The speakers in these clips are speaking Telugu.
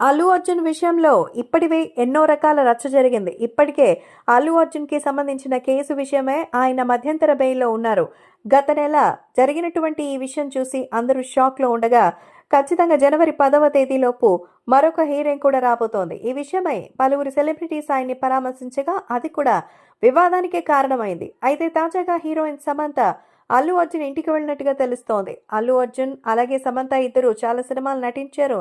అల్లు అర్జున్ విషయంలో ఇప్పటివే ఎన్నో రకాల రచ్చ జరిగింది. ఇప్పటికే అల్లు అర్జున్కి సంబంధించిన కేసు విషయమే ఆయన మధ్యంతర బెయిల్లో ఉన్నారు. గత నెల జరిగినటువంటి ఈ విషయం చూసి అందరూ షాక్లో ఉండగా ఖచ్చితంగా జనవరి పదవ తేదీలోపు మరొక హీరోయిన్ కూడా రాబోతోంది. ఈ విషయమై పలువురు సెలబ్రిటీస్ ఆయన్ని పరామర్శించగా అది కూడా వివాదానికే కారణమైంది. అయితే తాజాగా హీరోయిన్ సమంత అల్లు అర్జున్ ఇంటికి వెళ్ళినట్టుగా తెలుస్తోంది. అల్లు అర్జున్ అలాగే సమంత ఇద్దరు చాలా సినిమాలు నటించారు.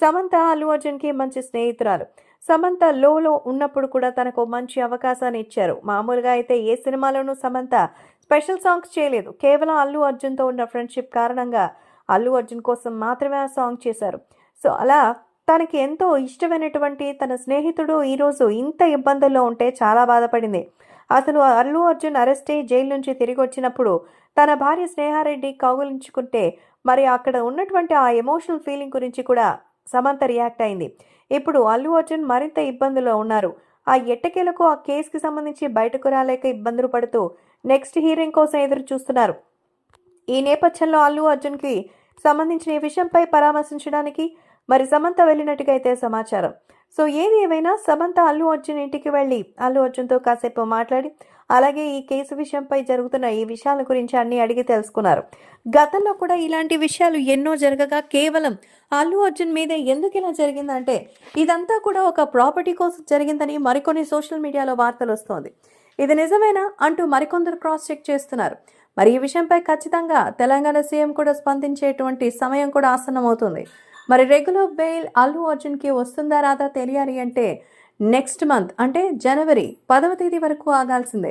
సమంత అల్లు అర్జున్కి మంచి స్నేహితురాలు. సమంత లోలో ఉన్నప్పుడు కూడా తనకు మంచి అవకాశాన్ని ఇచ్చారు. మామూలుగా అయితే ఏ సినిమాలోనూ సమంత స్పెషల్ సాంగ్స్ చేయలేదు. కేవలం అల్లు అర్జున్తో ఉన్న ఫ్రెండ్షిప్ కారణంగా అల్లు అర్జున్ కోసం మాత్రమే ఆ సాంగ్ చేశారు. సో అలా తనకి ఎంతో ఇష్టమైనటువంటి తన స్నేహితుడు ఈరోజు ఇంత ఇబ్బందుల్లో ఉంటే చాలా బాధపడింది. అసలు అల్లు అర్జున్ అరెస్ట్ జైలు నుంచి తిరిగి వచ్చినప్పుడు తన భార్య స్నేహారెడ్డి కౌగులించుకుంటే మరి అక్కడ ఉన్నటువంటి ఆ ఎమోషనల్ ఫీలింగ్ గురించి కూడా సమంత రియాక్ట్ అయింది. ఇప్పుడు అల్లు అర్జున్ మరింత ఇబ్బందుల్లో ఉన్నారు. ఆ ఎట్టకేలకు ఆ కేసుకి సంబంధించి బయటకు రాలేక ఇబ్బందులు పడుతూ నెక్స్ట్ హీరింగ్ కోసం ఎదురు చూస్తున్నారు. ఈ నేపథ్యంలో అల్లు అర్జున్కి సంబంధించిన ఈ విషయంపై పరామర్శించడానికి మరి సమంత వెళ్ళినట్టుగా అయితే సమాచారం. సో ఏది ఏమైనా సమంత అల్లు అర్జున్ ఇంటికి వెళ్ళి అల్లు అర్జున్తో కాసేపు మాట్లాడి అలాగే ఈ కేసు విషయంపై జరుగుతున్న ఈ విషయాల గురించి అన్ని అడిగి తెలుసుకున్నారు. గతంలో కూడా ఇలాంటి విషయాలు ఎన్నో జరగగా కేవలం అల్లు అర్జున్ మీదే ఎందుకు ఇలా జరిగిందంటే ఇదంతా కూడా ఒక ప్రాపర్టీ కోసం జరిగిందని మరికొన్ని సోషల్ మీడియాలో వార్తలు వస్తోంది. ఇది నిజమేనా అంటూ మరికొందరు క్రాస్ చెక్ చేస్తున్నారు. మరి ఈ విషయంపై ఖచ్చితంగా తెలంగాణ సీఎం కూడా స్పందించేటువంటి సమయం కూడా ఆసన్నమవుతుంది. మరి రెగ్యులర్ బెయిల్ అల్లు అర్జున్కి వస్తుందా రాదా తెలియాలి అంటే నెక్స్ట్ మంత్ అంటే జనవరి పదవ తేదీ వరకు ఆగాల్సిందే.